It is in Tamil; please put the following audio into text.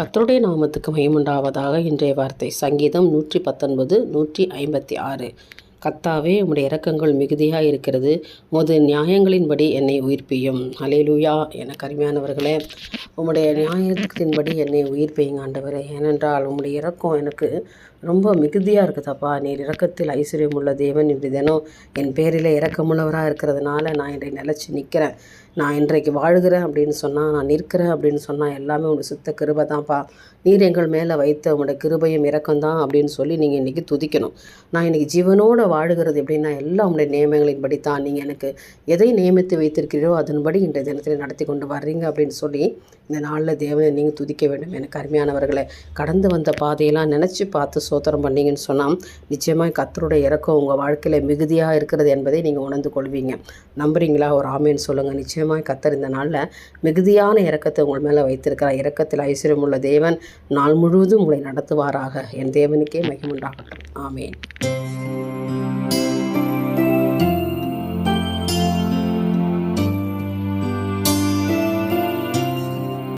கத்தருடைய நாமத்துக்கு மயமுண்டாவதாக இன்றைய வார்த்தை. சங்கீதம் நூற்றி பத்தொன்பது நூற்றி ஐம்பத்தி ஆறு. கத்தாவே உம்முடைய இரக்கங்கள் மிகுதியாக இருக்கிறது. உமது நியாயங்களின்படி என்னை உயிர்ப்பியும். அலேலுயா என கருமையானவர்களே உம்முடைய நியாயத்தின்படி என்னை உயிர்ப்பியுங்க ஆண்டவரே. ஏனென்றால் உம்முடைய இறக்கம் எனக்கு ரொம்ப மிகுதியாக இருக்குதப்பா. நீர் இறக்கத்தில் ஐஸ்வர்யம் உள்ள தேவன் இப்படி தினம் என் பேரில் இறக்கமுள்ளவராக இருக்கிறதுனால நான் இன்றைக்கு நிலச்சி நிற்கிறேன் நான் இன்றைக்கு வாழ்கிறேன் அப்படின்னு சொன்னால் நான் நிற்கிறேன் அப்படின்னு சொன்னால் எல்லாமே உங்கள் சுத்த கிருபை தான்ப்பா. நீர் எங்கள் மேலே வைத்த உங்களோட கிருபையும் இறக்கம் தான் அப்படின்னு சொல்லி நீங்கள் இன்றைக்கி துதிக்கணும். நான் இன்றைக்கி ஜீவனோட வாழுகிறது எப்படின்னா எல்லாம் உங்களுடைய நியமங்களின்படி தான் நீங்கள் எனக்கு எதை நியமித்து வைத்திருக்கிறீரோ அதன்படி இன்றைய தினத்தில் நடத்தி கொண்டு வர்றீங்க அப்படின்னு சொல்லி இந்த நாளில் தேவனை நீங்கள் துதிக்க வேண்டும். எனக்கு அருமையானவர்களை கடந்து வந்த பாதையெல்லாம் நினச்சி பார்த்து சோத்திரம் பண்ணீங்கன்னு சொன்னால் நிச்சயமாக கத்தருடைய இறக்கம் உங்கள் வாழ்க்கையில் மிகுதியாக இருக்கிறது என்பதை நீங்கள் உணர்ந்து கொள்வீங்க. நம்புறீங்களா? ஒரு ஆமேன்னு சொல்லுங்கள் நிச்சயமாக கத்தர் இந்த நாளில் மிகுதியான இறக்கத்தை உங்கள் மேலே வைத்திருக்கிறார். இறக்கத்தில் ஐஸ்வர்யம் உள்ள தேவன் நாள் முழுவதும் உங்களை நடத்துவாராக. என் தேவனுக்கே மகிமுண்டாகட்டும் ஆமேன்.